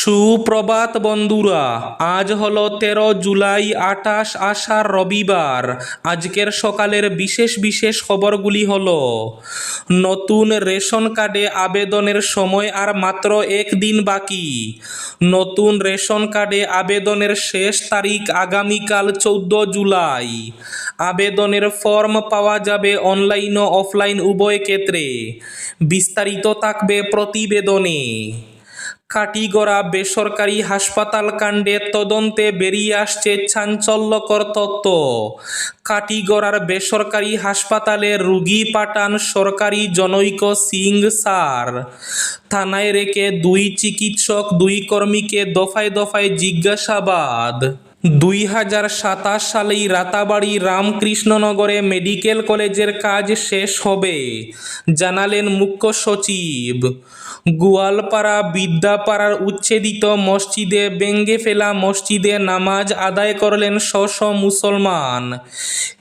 সুপ্রভাত বন্ধুরা, আজ হলো তেরো জুলাই আঠাশ আষাঢ় রবিবার। আজকের সকালের বিশেষ বিশেষ খবরগুলি হল, নতুন রেশন কার্ডে আবেদনের সময় আর মাত্র একদিন বাকি। নতুন রেশন কার্ডে আবেদনের শেষ তারিখ আগামীকাল চৌদ্দ জুলাই। আবেদনের ফর্ম পাওয়া যাবে অনলাইন ও অফলাইন উভয় ক্ষেত্রে। বিস্তারিত থাকবে প্রতিবেদনে। কাটিগড়া বেসরকারি হাসপাতাল কাণ্ডে তদন্তে বেরিয়ে আসছে চাঞ্চল্যকর তত্ত্ব কাটিগড়ার বেসরকারি হাসপাতালে রুগী পাঠান সরকারি জনৈক সিং সার থানায় রেখে দুই চিকিৎসক, দুই কর্মীকে দফায় দফায় জিজ্ঞাসাবাদ। দুই হাজার সাতাশ সালেই রাতাবাড়ি রামকৃষ্ণনগরে মেডিকেল কলেজের কাজ শেষ হবে, জানালেন মুখ্য সচিব। গোয়ালপাড়া বিদ্যাপাড়ার উচ্ছেদিত মসজিদে বেঙ্গে ফেলা মসজিদে নামাজ আদায় করলেন শ শ মুসলমান।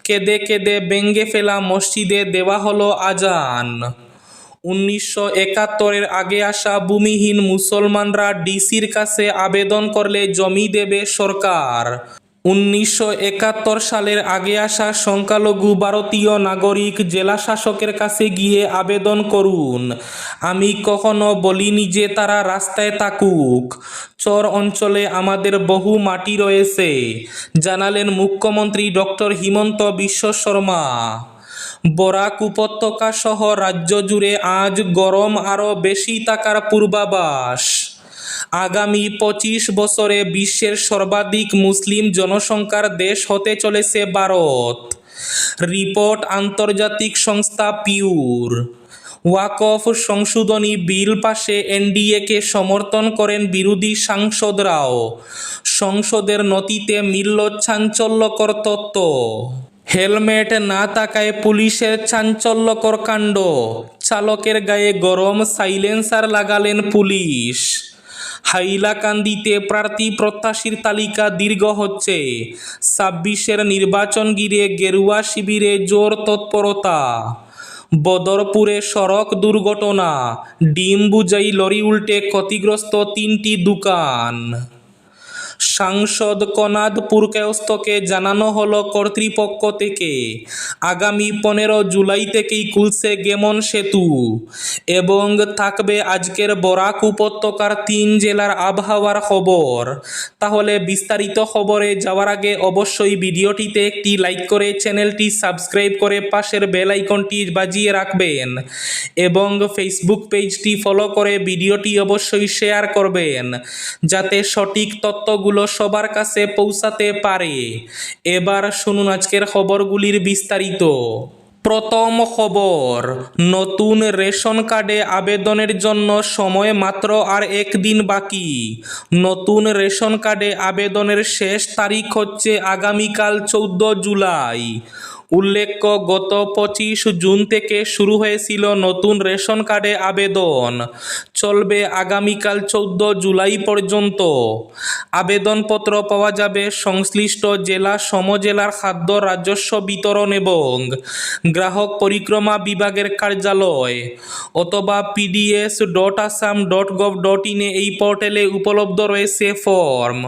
কেঁদে কেঁদে বেঙ্গে ফেলা মসজিদে দেওয়া হলো আজান। উনিশশো একাত্তরের আগে আসা ভূমিহীন মুসলমানরা ডিসির কাছে আবেদন করলে জমি দেবে সরকার। উনিশশো একাত্তর সালের আগে আসা সংখ্যালঘু ভারতীয় নাগরিক জেলা শাসকের কাছে গিয়ে আবেদন করুন। আমি কখনো বলিনি যে তারা রাস্তায় থাকুক। চর অঞ্চলে আমাদের বহু মাটি রয়েছে। জানালেন মুখ্যমন্ত্রী ডক্টর হিমন্ত বিশ্ব শর্মা। বরাক উপত্যকা সহ রাজ্য জুড়ে আজ গরম আরও বেশি থাকার পূর্বাভাস। আগামী পঁচিশ বছরে বিশ্বের সর্বাধিক মুসলিম জনসংখ্যার দেশ হতে চলেছে ভারত। রিপোর্ট আন্তর্জাতিক সংস্থা পিউর। ওয়াকফ সংশোধনী বিল পাশে এনডিএকে সমর্থন করেন বিরোধী সাংসদরাও। সংসদের নথিতে মিলল চাঞ্চল্যকর তত্ত্ব হেলমেট না থাকায় পুলিশের চাঞ্চল্যকর কাণ্ড। চালকের গায়ে গরম সাইলেন্সার লাগালেন পুলিশ। হাইলাকান্দিতে প্রার্থী প্রত্যাশীর তালিকা দীর্ঘ হচ্ছে। ছাব্বিশের নির্বাচন ঘিরে গেরুয়া শিবিরে জোর তৎপরতা। বদরপুরে সড়ক দুর্ঘটনা। ডিম বুঝাই লরি উল্টে ক্ষতিগ্রস্ত তিনটি দোকান। সাংসদ কনাদ পুরকায়স্থকে জানানো হলো কর্তৃপক্ষ থেকে। আগামী পনেরো জুলাই থেকেই খুলছে গেমন সেতু এবং থাকবে আজকের বরাক উপত্যকার তিন জেলার আবহাওয়ার খবর। তাহলে বিস্তারিত খবরে যাওয়ার আগে অবশ্যই ভিডিওটিতে একটি লাইক করে চ্যানেলটি সাবস্ক্রাইব করে পাশের বেল আইকনটি বাজিয়ে রাখবেন এবং ফেসবুক পেজটি ফলো করে ভিডিওটি অবশ্যই শেয়ার করবেন, যাতে সঠিক তথ্যগুলো সবার কাছে পৌঁছাতে পারে। এবার শুনুন আজকের খবরগুলির বিস্তারিত। প্রথম খবর, নতুন রেশন কার্ডে আবেদনের জন্য সময় মাত্র আর একদিন বাকি। নতুন রেশন কার্ডে আবেদনের শেষ তারিখ হচ্ছে আগামীকাল চৌদ্দ জুলাই। উল্লেখ্য, গত পঁচিশ জুন থেকে শুরু হয়েছিল নতুন রেশন কার্ডে আবেদন। চলবে আগামীকাল চৌদ্দ জুলাই পর্যন্ত। আবেদনপত্র পাওয়া যাবে সংশ্লিষ্ট জেলা, সমজেলার খাদ্য, রাজস্ব, বিতরণ এবং গ্রাহক পরিক্রমা বিভাগের কার্যালয় অথবা PDS dot Assam dot gov dot ইনে এই পোর্টালে উপলব্ধ রয়েছে ফর্ম।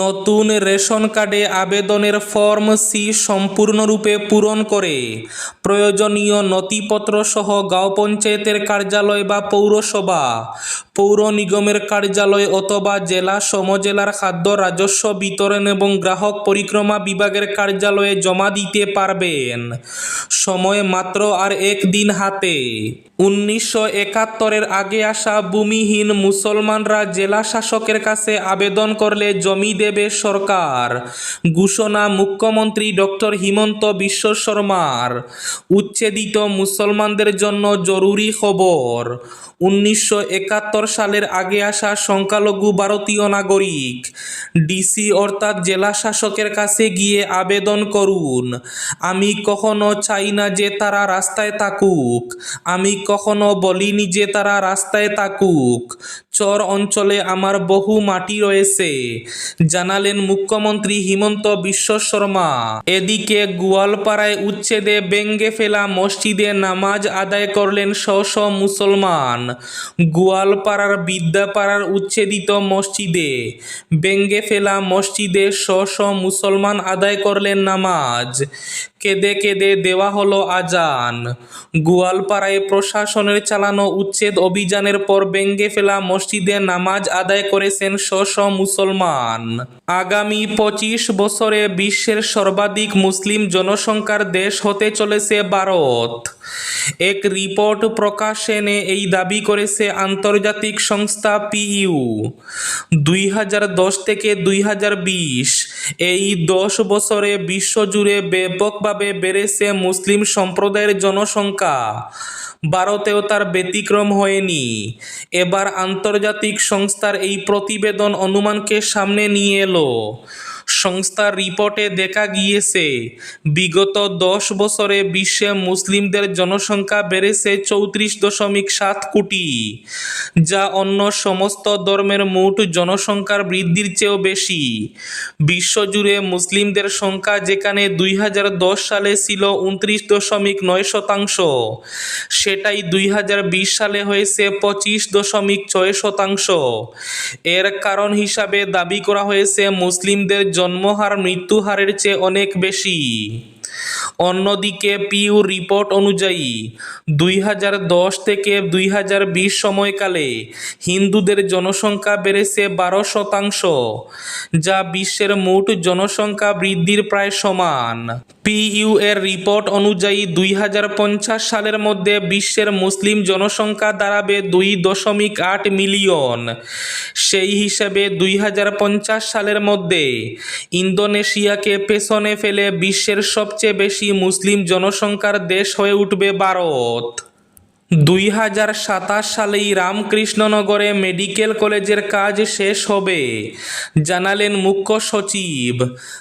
নতুন রেশন কার্ডে আবেদনের ফর্ম সি সম্পূর্ণরূপে পূরণ করে প্রয়োজনীয় নথিপত্র সহ গাঁও পঞ্চায়েতের কার্যালয় বা পৌরসভা পৌর নিগমের কার্যালয় অথবা জেলা সমজেলার খাদ্য রাজস্ব বিতরণ এবং গ্রাহক পরিক্রমা বিভাগের কার্যালয়ে জমা দিতে পারবেন। সময় মাত্র আর একদিন হাতে। উনিশশো একাত্তরের আগে আসা ভূমিহীন মুসলমানরা জেলা শাসকের কাছে আবেদন করলে জমি দেবে সরকার, ঘোষণা মুখ্যমন্ত্রী ডক্টর হিমন্ত বিশ্ব শর্মার। উচ্ছেদিত মুসলমানদের জন্য জরুরি খবর। উনিশশো একাত্তর সালের আগে আসা সংখ্যালঘু ভারতীয় নাগরিক। ডিসি অর্থাৎ জেলা শাসকের কাছে গিয়ে আবেদন করুন। আমি কখনো চাই না যে তারা রাস্তায় থাকুক। আমি কখনো বলিনি যে তারা রাস্তায় থাকুক। চর অঞ্চলে আমার বহু মাটি রয়েছে। জানালেন মুখ্যমন্ত্রী হিমন্ত বিশ্ব শর্মা। এদিকে গোয়ালপাড়ায় উচ্ছেদে ব্যঙ্গে ফেলা মসজিদে নামাজ আদায় করলেন শ শ মুসলমান। গোয়ালপাড়ার বিদ্যাপাড়ার উচ্ছেদিত মসজিদে ব্যঙ্গে ফেলা মসজিদে শ শ মুসলমান আদায় করলেন নামাজ। কেঁদে কেঁদে দেওয়া হলো আজান। গোয়ালপাড়ায় প্রশাসনের চালানো উচ্ছেদ অভিযানের পর ব্যঙ্গে ফেলা মসজিদে নামাজ আদায় করেছেন শ শ মুসলমান আগামী পঁচিশ বছরে বিশ্বের সর্বাধিক মুসলিম জনসংখ্যার দেশ হতে চলেছে ভারত। এক রিপোর্ট প্রকাশ এই দাবি করেছে আন্তর্জাতিক সংস্থা পিইউ। দুই হাজার দশ থেকে দুই হাজার বিশ, এই দশ বছরে বিশ্বজুড়ে ব্যাপকভাবে বেড়েছে মুসলিম সম্প্রদায়ের জনসংখ্যা। ভারতেও তার ব্যতিক্রম হয়নি। এবার আন্তর্জাতিক সংস্থার এই প্রতিবেদন অনুমানকে সামনে নিয়ে এলো। সংস্থার রিপোর্টে দেখা গিয়েছে, বিগত দশ বছরে বিশ্বে মুসলিমদের জনসংখ্যা বেড়েছে চৌত্রিশ দশমিক সাত কোটি, যা অন্য সমস্ত ধর্মের মোট জনসংখ্যার বৃদ্ধির চেয়েও বেশি। বিশ্বজুড়ে মুসলিমদের সংখ্যা যেখানে দুই হাজার দশ সালে ছিল উনত্রিশ দশমিক নয় শতাংশ, সেটাই দুই হাজার বিশ সালে হয়েছে পঁচিশ দশমিক ছয় শতাংশ। এর কারণ হিসাবে দাবি করা হয়েছে, মুসলিমদের জন্মহার মৃত্যুহারের চেয়ে অনেক বেশি। অন্যদিকে পিউ রিপোর্ট অনুযায়ী দুই হাজার দশ থেকে দুই হাজার বিশ সময়কালে হিন্দুদের জনসংখ্যা বেড়েছে বারো শতাংশ, যা বিশ্বের মোট জনসংখ্যা বৃদ্ধির প্রায় সমান। পিইউ এর রিপোর্ট অনুযায়ী দুই হাজার পঞ্চাশ সালের মধ্যে বিশ্বের মুসলিম জনসংখ্যা দাঁড়াবে দুই দশমিক আট মিলিয়ন। সেই হিসেবে দুই হাজার পঞ্চাশ সালের মধ্যে ইন্দোনেশিয়াকে পেছনে ফেলে বিশ্বের সবচেয়ে বেশি মুসলিম জনসংখ্যার দেশ হয়ে উঠবে ভারত। দুই হাজার সাতাশ সালেই রামকৃষ্ণনগরে মেডিকেল কলেজের কাজ শেষ হবে, জানালেন মুখ্য সচিব।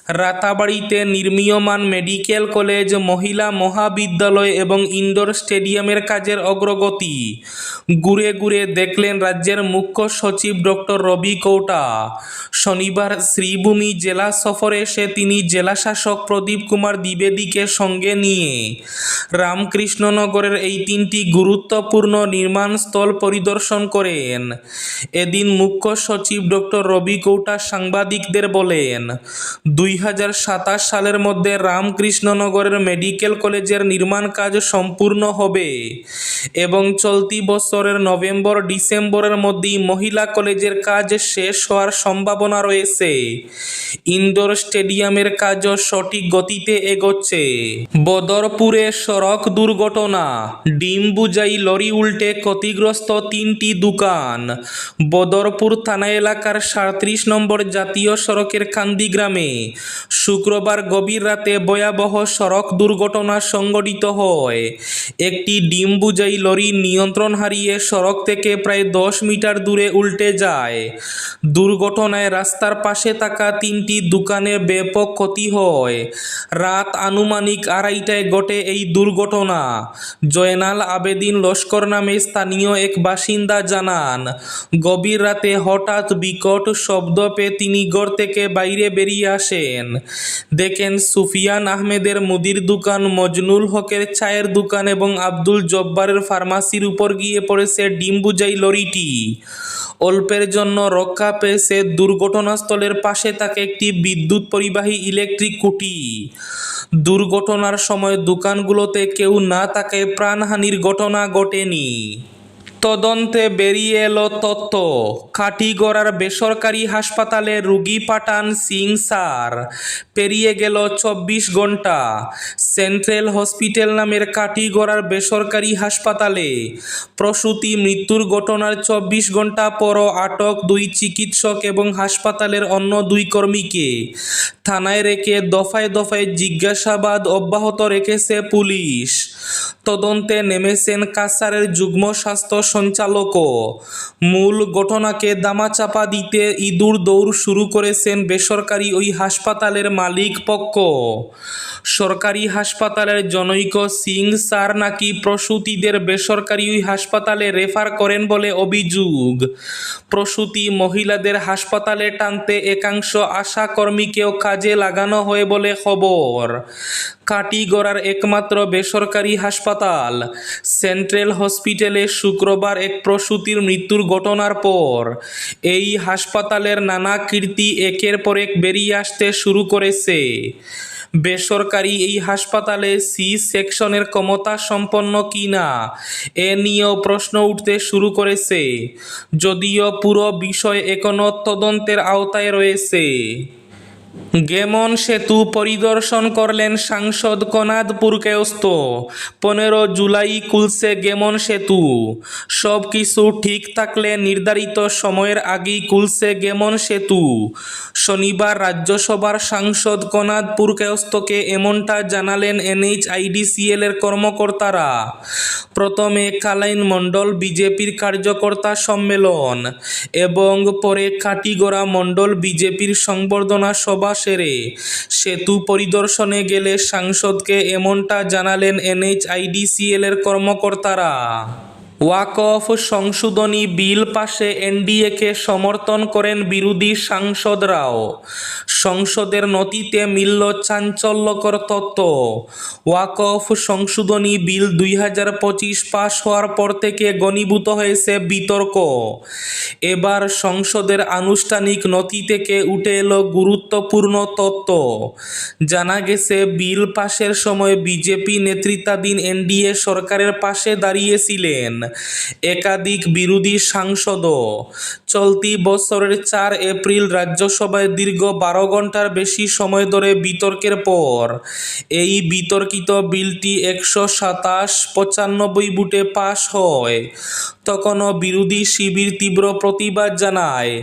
রাতাবাড়িতে নির্মীয়মান মেডিকেল কলেজ, মহিলা মহাবিদ্যালয় এবং ইনডোর স্টেডিয়ামের কাজের অগ্রগতি। ঘুরে ঘুরে দেখলেন রাজ্যের মুখ্য সচিব ডক্টর রবি কৌটা। শনিবার শ্রীভূমি জেলা সফরে এসে তিনি জেলাশাসক প্রদীপ কুমার দ্বিবেদীকে সঙ্গে নিয়ে রামকৃষ্ণনগরের এই তিনটি গুরুত্বপূর্ণ নির্মাণস্থল পরিদর্শন করেন। এদিন মুখ্য সচিব ডক্টর রবি কৌটা সাংবাদিকদের বলেন, দুই হাজার সাতাশ সালের মধ্যে রামকৃষ্ণনগরের মেডিকেল কলেজের নির্মাণ কাজ সম্পূর্ণ হবে এবং চলতি বছরের নভেম্বর, ডিসেম্বরের মধ্যেই মহিলা কলেজের কাজ শেষ হওয়ার সম্ভাবনা রয়েছে। ইনডোর স্টেডিয়ামের কাজও সঠিক গতিতে এগোচ্ছে। বদরপুরে সড়ক দুর্ঘটনা, ডিম বুঝাই লরি উল্টে ক্ষতিগ্রস্ত তিনটি দোকান। বদরপুর থানা এলাকার সাঁত্রিশ নম্বর জাতীয় সড়কের কান্দি গ্রামে শুক্রবার গভীর রাতে ভয়াবহ সড়ক দুর্ঘটনা সংঘটিত হয়। একটি ডিম বুঝাই লরি নিয়ন্ত্রণ হারিয়ে সড়ক থেকে প্রায় দশ মিটার দূরে উল্টে যায়। দুর্ঘটনায় রাস্তার পাশে থাকা তিনটি দোকানের ব্যাপক ক্ষতি হয়। রাত আনুমানিক আড়াইটায় ঘটে এই দুর্ঘটনা। জয়নাল আবেদিন লস্কর নামে স্থানীয় এক বাসিন্দা জানান, গভীর রাতে হঠাৎ বিকট শব্দ পেয়ে তিনি ঘর থেকে বাইরে বেরিয়ে আসেন। দেখেন সুফিয়ান আহমেদের মুদির দোকান, মজনুল হকের চায়ের দোকান এবং আব্দুল জব্বারের ফার্মাসির উপর গিয়ে পড়েছে ডিম্বুজাই লরিটি। অল্পের জন্য রক্ষা পেয়েছে দুর্ঘটনাস্থলের পাশে তাকে একটি বিদ্যুৎ পরিবাহী ইলেকট্রিক কুটি। দুর্ঘটনার সময় দোকানগুলোতে কেউ না থাকায় প্রাণহানির ঘটনা ঘটেনি। তদন্তে বেরিয়ে এলো তত্ত্ব কাটিগড়ার বেসরকারি হাসপাতালে রুগী পাঠান সিং স্যার। পেরিয়ে গেল চব্বিশ ঘণ্টা সেন্ট্রাল হসপিটাল নামের কাটিগড়ার বেসরকারি হাসপাতালে প্রসূতি মৃত্যুর ঘটনার চব্বিশ ঘণ্টা পরও আটক দুই চিকিৎসক এবং হাসপাতালের অন্য দুই কর্মীকে। থানায় রেখে দফায় দফায় জিজ্ঞাসাবাদ অব্যাহত রেখেছে পুলিশ। তদন্তে নেমেছেন কাসারের যুগ্ম স্বাস্থ্য সঞ্চালকও। মূল ঘটনাকে দামাচাপা দিতে ইঁদুর দৌড় শুরু করেছেন বেসরকারি ওই হাসপাতালের মালিক পক্ষ। সরকারি হাসপাতালের জনৈক সিং স্যার নাকি প্রসূতিদের বেসরকারি ওই হাসপাতালে রেফার করেন বলে অভিযোগ। প্রসূতি মহিলাদের হাসপাতালে টানতে একাংশ আশা কর্মীকেও কাজে লাগানো হয় বলে খবর। কাটিগড়ার একমাত্র বেসরকারি হাসপাতাল। সেন্ট্রাল হসপিটালে শুক্রবার এক প্রসূতির মৃত্যুর ঘটনার পর এই হাসপাতালের নানা কীর্তি একের পর এক বেরিয়ে আসতে শুরু করেছে। বেসরকারি এই হাসপাতালে সি সেকশনের ক্ষমতা সম্পন্ন কিনা এ নিয়েও প্রশ্ন উঠতে শুরু করেছে। যদিও পুরো বিষয় এখনও তদন্তের আওতায় রয়েছে। গেমন সেতু পরিদর্শন করলেন সাংসদ কনাদ পুরকেয়স্ত পনেরো জুলাই খুলছে গেমন সেতু। সব কিছু ঠিক থাকলে নির্ধারিত সময়ের আগেই খুলছে গেমন সেতু। শনিবার রাজ্যসভার সাংসদ কনাদ পুরকেয়স্তকে এমনটা জানালেন এনএইচআইডিসিএল এর কর্মকর্তারা। প্রথমে কালাইন মণ্ডল বিজেপির কার্যকর্তা সম্মেলন এবং পরে কাটিগড়া মণ্ডল বিজেপির সংবর্ধনা সভা সেরে সেতু পরিদর্শনে গেলে সাংসদকে এমনটা জানালেন এনএইচআইডিসিএলের কর্মকর্তারা। ওয়াকফ সংশোধনী বিল পাশে এনডিএকে সমর্থন করেন বিরোধী সাংসদরাও। সংসদের নথিতে মিলল চাঞ্চল্যকর তত্ত্ব ওয়াকফ সংশোধনী বিল দুই হাজার পঁচিশ পাশ হওয়ার পর থেকে গণীভূত হয়েছে বিতর্ক। এবার সংসদের আনুষ্ঠানিক নথি থেকে উঠে এলো গুরুত্বপূর্ণ তত্ত্ব জানা গেছে, বিল পাশের সময় বিজেপি নেতৃত্বাধীন এনডিএ সরকারের পাশে দাঁড়িয়েছিলেন। একাধিক বিরোধী সাংসদও চলতি বছরের চার এপ্রিল রাজ্যসভায় দীর্ঘ বারো ঘণ্টার বেশি সময় ধরে বিতর্কের পর, এই বিতর্কিত বিলটি একশো সাতাশ পঁচানব্বই বুটে পাশ হয়। তখনও বিরোধী শিবির তীব্র প্রতিবাদ জানায়।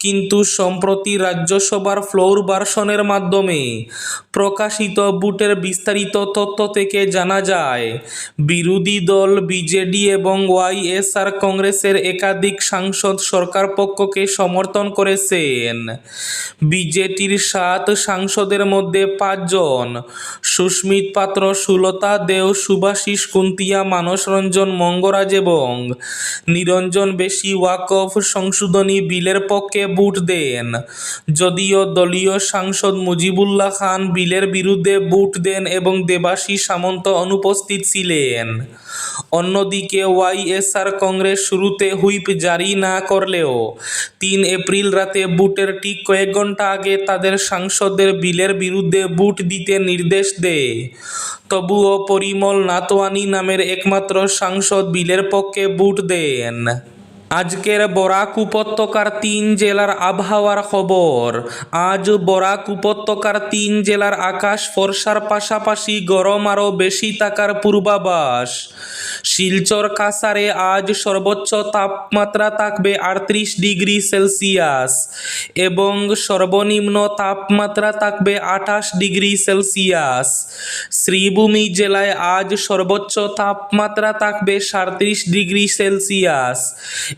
কিন্তু সম্প্রতি রাজ্যসভার ফ্লোর ভার্সনের মাধ্যমে প্রকাশিত বুটের বিস্তারিত তথ্য থেকে জানা যায়, বিরোধী দল বিজেডি এবং ওয়াইএসআর কংগ্রেসের একাধিক সাংসদ সরকার পক্ষকে সমর্থন করেছেন। বিজেপির সাত সাংসদের মধ্যে পাঁচজন, সুস্মিত পাত্র, সুলতা দেও, সুভাষিস কুন্তিয়া, মানস রঞ্জন মঙ্গরাজ এবং নিরঞ্জন বেশি ওয়াকফ সংশোধনী বিলের পক্ষে ভোট দেন। যদিও দলীয় সাংসদ মুজিবুল্লাহ খান বিলের বিরুদ্ধে ভোট দেন এবং দেবাশিস সামন্ত অনুপস্থিত ছিলেন। অন্যদিকে ওয়াইএসআর কংগ্রেস শুরুতে হুইপ জারি না করলেও তিন এপ্রিল রাতে বুটের ঠিক কয়েক ঘণ্টা আগে তাদের সাংসদের বিলের বিরুদ্ধে বুট দিতে নির্দেশ দেয়। তবুও পরিমল নাতোয়ানি নামের একমাত্র সাংসদ বিলের পক্ষে বুট দেন। আজকের বরাক উপত্যকার তিন জেলার আবহাওয়ার খবর। আজ বরাক উপত্যকার তিন জেলার আকাশ ফর্সার পাশাপাশি গরম আরও বেশি থাকার পূর্বাভাস। শিলচর কাসারে আজ সর্বোচ্চ তাপমাত্রা থাকবে আটত্রিশ ডিগ্রি সেলসিয়াস এবং সর্বনিম্ন তাপমাত্রা থাকবে আঠাশ ডিগ্রি সেলসিয়াস। শ্রীভূমি জেলায় আজ সর্বোচ্চ তাপমাত্রা থাকবে সাঁত্রিশ ডিগ্রি সেলসিয়াস।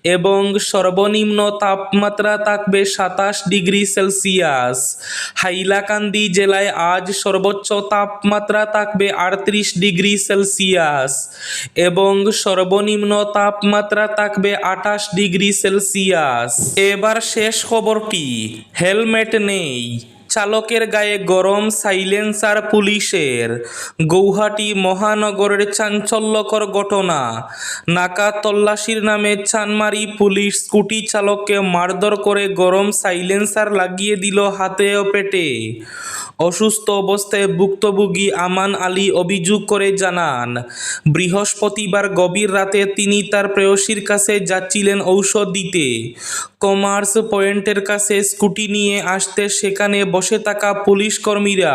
এবং সর্বনিম্ন তাপমাত্রা থাকবে সাতাশ ডিগ্রি সেলসিয়াস। হাইলাকান্দি জেলায় আজ সর্বোচ্চ তাপমাত্রা থাকবে আটত্রিশ ডিগ্রি সেলসিয়াস এবং সর্বনিম্ন তাপমাত্রা থাকবে আঠাশ ডিগ্রি সেলসিয়াস। এবার শেষ খবরটি হেলমেট নেই। চালকের গায়ে গরম সাইলেন্সার পুলিশের। গৌহাটি মহানগরের চাঞ্চল্যকর ঘটনা। নাকা তল্লাশির নামে চানমারি পুলিশ স্কুটি চালককে মারধর করে গরম সাইলেন্সার লাগিয়ে দিল হাতে ও পেটে। অসুস্থ অবস্থায় ভুক্তভোগী আমান আলী অভিযোগ করে জানান, বৃহস্পতিবার গভীর রাতে তিনি তার প্রেয়সীর কাছে যাচ্ছিলেন ঔষধ দিতে। কমার্স পয়েন্টের কাছে স্কুটি নিয়ে আসতে সেখানে বসে থাকা পুলিশ কর্মীরা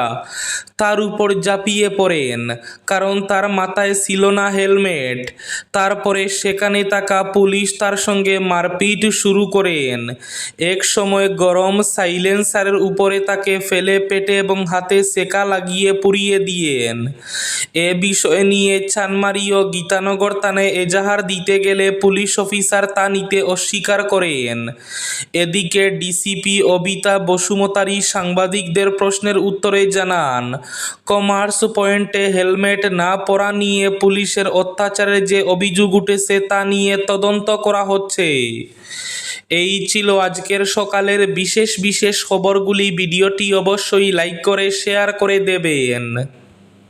তার উপর ঝাঁপিয়ে পড়েন, কারণ তার মাথায় ছিল না হেলমেট। তারপরে সেখানে থাকা পুলিশ তার সঙ্গে মারপিট শুরু করেন। এক সময় গরম সাইলেন্সারের উপরে তাকে ফেলে পেটে এবং হাতে সেকা লাগিয়ে পুড়িয়ে দিয়েন। এ বিষয় নিয়ে চানমারি ও গীতানগর থানায় এজাহার দিতে গেলে পুলিশ অফিসার তা নিতে অস্বীকার করেন। এদিকে ডিসিপি অবিতা বসুমতারি সাংবাদিকদের প্রশ্নের উত্তরে জানান, কমার্স পয়েন্টে হেলমেট না পরা নিয়ে পুলিশের অত্যাচারে যে অভিযোগ উঠেছে তা নিয়ে তদন্ত করা হচ্ছে। এই ছিল আজকের সকালের বিশেষ বিশেষ খবরগুলি। ভিডিওটি অবশ্যই লাইক করে, শেয়ার করে দেবেন।